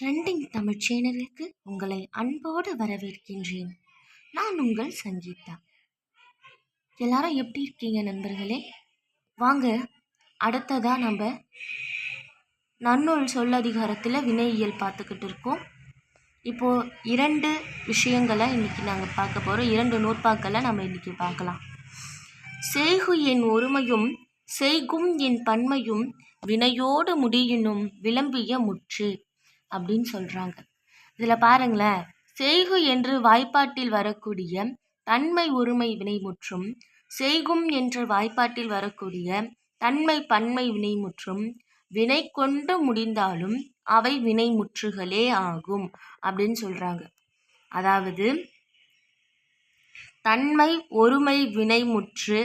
Trending Tamil சேனலுக்கு உங்களை அன்போடு வரவேற்கின்றேன். நான் உங்கள் சங்கீதா. எல்லாரும் எப்படி இருக்கீங்க நண்பர்களே? வாங்க அடுத்ததாக நம்ம நன்னூல் சொல்லதிகாரத்தில் வினையியல் பார்த்துக்கிட்டு இருக்கோம். இப்போது இரண்டு விஷயங்களை இன்றைக்கி நாங்கள் பார்க்க போகிறோம் இரண்டு நூற்பாக்களை நம்ம இன்றைக்கி பார்க்கலாம். செய்கு என் ஒருமையும் செய்கும் என் பன்மையும் வினையோடு முடியினும் விளம்பிய முற்று. அப்படின்னு சொல்கிறாங்க இதில் பாருங்களேன். செய்கு என்று வாய்ப்பாட்டில் வரக்கூடிய தன்மை ஒருமை வினைமுற்றும் செய்கும் என்ற வாய்ப்பாட்டில் வரக்கூடிய தன்மை பன்மை வினைமுற்றும் வினை கொண்டு முடிந்தாலும் அவை வினைமுற்றுகளே ஆகும் அப்படின்னு சொல்கிறாங்க அதாவது தன்மை ஒருமை வினைமுற்று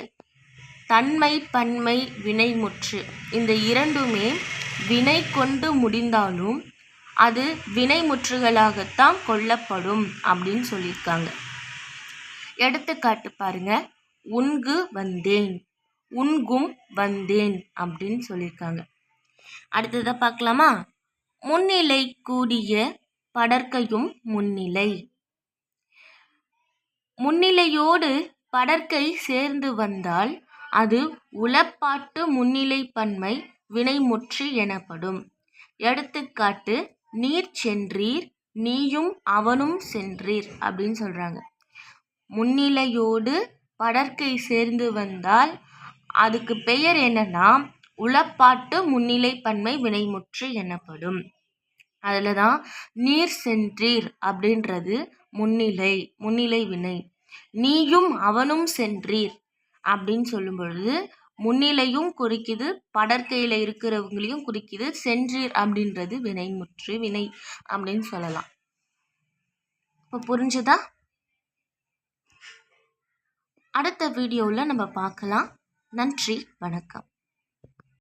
தன்மை பன்மை வினைமுற்று இந்த இரண்டுமே வினை கொண்டு முடிந்தாலும் அது வினைமுற்றுகளாகத்தான் கொள்ளப்படும் அப்படின்னு சொல்லியிருக்காங்க. எடுத்துக்காட்டு பாருங்க. உண்கு வந்தேன். உன்கும் வந்தேன் அப்படின்னு சொல்லியிருக்காங்க. அடுத்ததை பார்க்கலாமா? முன்னிலை கூடிய படற்கையும் முன்னிலை. முன்னிலையோடு படற்கை சேர்ந்து வந்தால் அது உளப்பாட்டு முன்னிலை பன்மை வினைமுற்று எனப்படும். எடுத்துக்காட்டு நீர் சென்றீர் நீயும் அவனும் சென்றீர் அப்படின்னு சொல்கிறாங்க முன்னிலையோடு படற்கை சேர்ந்து வந்தால் அதுக்கு பெயர் என்னன்னா உளப்பாட்டு முன்னிலை பன்மை வினைமுற்று எனப்படும். அதில் தான் நீர் சென்றீர் அப்படின்றது முன்னிலை முன்னிலை வினை. நீயும் அவனும் சென்றீர் அப்படின்னு சொல்லும் பொழுது முன்னிலையும் குறிக்குது படற்கையில் இருக்கிறவங்களையும் குறிக்குது சென்றீர் அப்படின்றது வினைமுற்று வினை அப்படின்னு சொல்லலாம். இப்போ புரிஞ்சுதா? அடுத்த வீடியோவில் நம்ம பார்க்கலாம். நன்றி வணக்கம்.